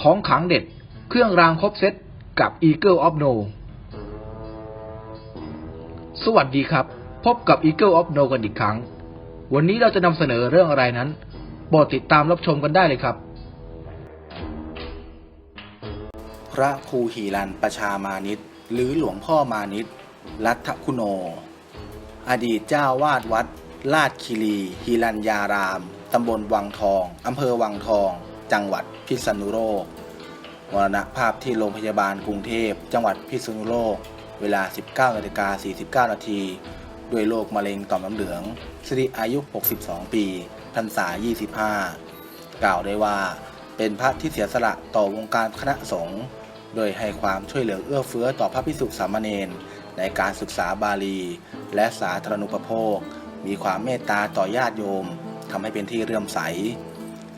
ของขังเด็ด เครื่องรางครบเซตกับ Eagle of No สวัสดีครับ พบกับ Eagle of No กันอีกครั้ง วันนี้เราจะนำเสนอเรื่องอะไรนั้นโปรดติดตามรับชมกันได้เลยครับ พระครูหีรันประชามานิตหรือหลวงพ่อมานิตรัตคุโน อดีตเจ้าวาดวัดลาดคิรีฮีรัญยาราม ตำบลวังทอง อำเภอวังทอง จังหวัดพิษณุโลกมรณภาพที่โรงพยาบาลกรุงเทพ จังหวัดพิษณุโลก เวลา 19นาฬิกา49 นาที ด้วยโรคมะเร็งต่อมน้ำเหลืองสิริอายุ 62 ปีพรรษา 25 กล่าวได้ว่า เป็นพระที่เสียสละต่อวงการคณะสงฆ์ โดยให้ความช่วยเหลือเอื้อเฟื้อต่อพระภิกษุสามเณรในการศึกษาบาลี และสาธารณูปโภค มีความเมตตาต่อญาติโยมทำให้เป็นที่เรื่อมใส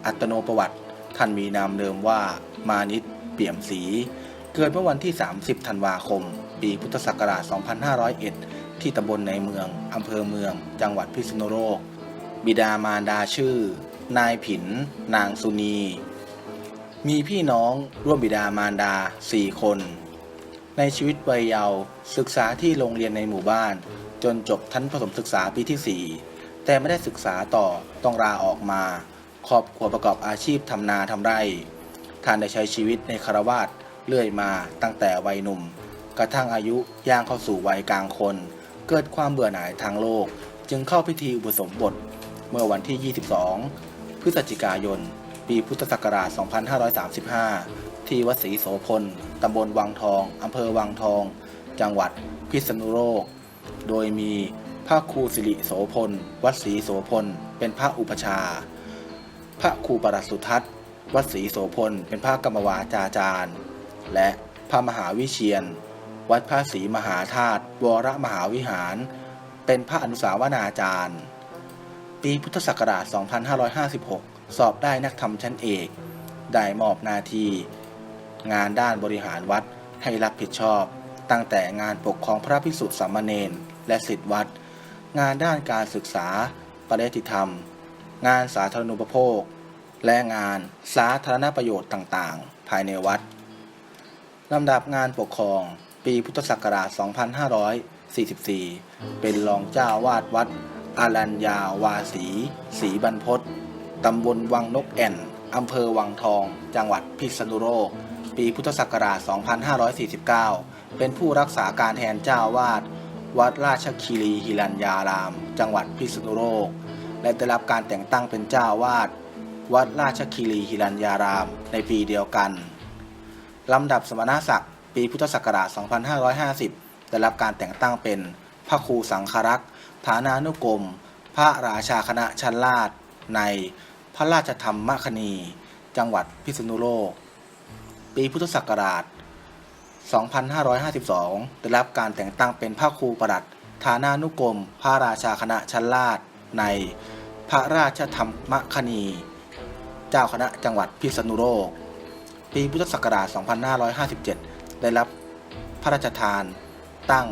อัตโนประวัติ ท่านมีนามเดิมว่ามานิตเปี่ยมศรีเกิดเมื่อวันที่ 30 ธันวาคม ปีพุทธศักราช 2501 ที่ตำบลในเมือง อำเภอเมือง จังหวัดพิษณุโลก บิดามารดาชื่อ นายผิน นางสุนี มีพี่น้องร่วมบิดามารดา 4 คน ในชีวิตวัยเยาว์ศึกษาที่โรงเรียนในหมู่บ้าน จนจบชั้นประถมศึกษาปีที่ 4 แต่ไม่ได้ศึกษาต่อต้องลาออกมา ครอบครัวประกอบอาชีพทำนาทำไร่ ท่านได้ใช้ชีวิตในคารวาสเรื่อยมาตั้งแต่วัยหนุ่ม กระทั่งอายุย่างเข้าสู่วัยกลางคน เกิดความเบื่อหน่ายทางโลก จึงเข้าพิธีอุปสมบท เมื่อวันที่ 22 พฤศจิกายน ปีพุทธศักราช 2535 ที่วัดศรีโสพลตำบลวังทองอำเภอวังทอง จังหวัดพิษณุโลก โดยมีพระครูสิริโสพล วัดศรีโสพล เป็นพระอุปชา พระครูปรัสุทัศน์ วัดศรีโสพล เป็นพระกรรมวาจาจารย์ และพระมหาวิเชียน วัดพระศรีมหาธาตุวรมหาวิหาร เป็นพระอนุสาวนาจารย์ ปีพุทธศักราช 2556 สอบได้นักธรรมชั้นเอก ได้มอบหน้าที่ งานด้านบริหารวัดให้รับผิดชอบ ตั้งแต่งานปกครองพระภิกษุสามเณรและสิทธิวัด งานด้านการศึกษาปริยติธรรม งานสาธารณูปโภค และงานสาธารณประโยชน์ต่างๆ ภายในวัด ลำดับงานปกครอง ปีพุทธศักราช 2544 เป็นรองเจ้าวาดวัด อารัญญาวาสีศรีบรรพตตำบลวังนกแอ่น อำเภอวังทอง จังหวัดพิษณุโลก ปีพุทธศักราช 2549 เป็นผู้รักษาการแทนเจ้าวาดวัดราชคีรีหิรัญญาราม จังหวัดพิษณุโลก และได้รับการแต่งตั้งเป็นเจ้าวาดวัดราชคีรีหิรัญญาราม ในปีเดียวกัน ลำดับสมณศักดิ์ปีพุทธศักราช 2550 ได้รับการแต่งตั้งเป็นพระครูสังฆรักษ์ฐานานุกรม พระราชาคณะชั้นลาดในพระราชธรรมคณี จังหวัดพิษณุโลก ปีพุทธศักราช 2552 ได้รับการแต่งตั้งเป็นพระครูประหลัดฐานานุกรม พระราชาคณะชั้นลาด ในพระราชธรรมคณี เจ้าคณะจังหวัดพิษณุโลก ปีพุทธศักราช 2557 ได้รับพระราชทาน ตั้ง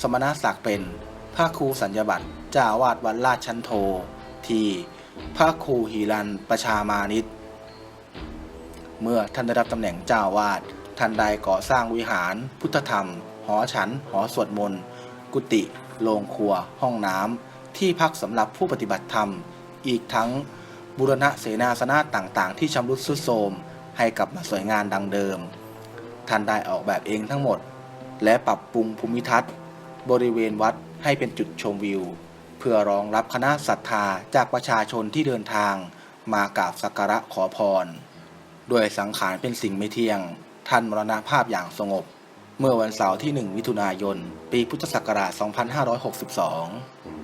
สมณศักดิ์เป็นพระครูสัญญบัตรเจ้าวาดวัดราชชันโท ที่ พระครูหีรันประชามานิตเมื่อท่านได้รับตำแหน่งเจ้าอาวาดท่านได้ก่อสร้างวิหาร พุทธธรรม หอฉัน หอสวดมนต์ กุฏิโรงครัว ห้องน้ำ ที่พักสำหรับผู้ปฏิบัติธรรม อีกทั้งบูรณะเสนาสนะต่างๆ ที่ชำรุดทรุดโทรมให้กลับมาสวยงามดังเดิม ท่านได้ออกแบบเองทั้งหมด และปรับปรุงภูมิทัศน์ บริเวณวัดให้เป็นจุดชมวิว เพื่อรองรับคณะศรัทธาจากประชาชนที่เดินทาง มากราบสักการะขอพรด้วยสังขารเป็นสิ่งไม่เที่ยง ท่านมรณภาพอย่างสงบ เมื่อวันเสาร์ที่ 1 มิถุนายน ปีพุทธศักราช 2562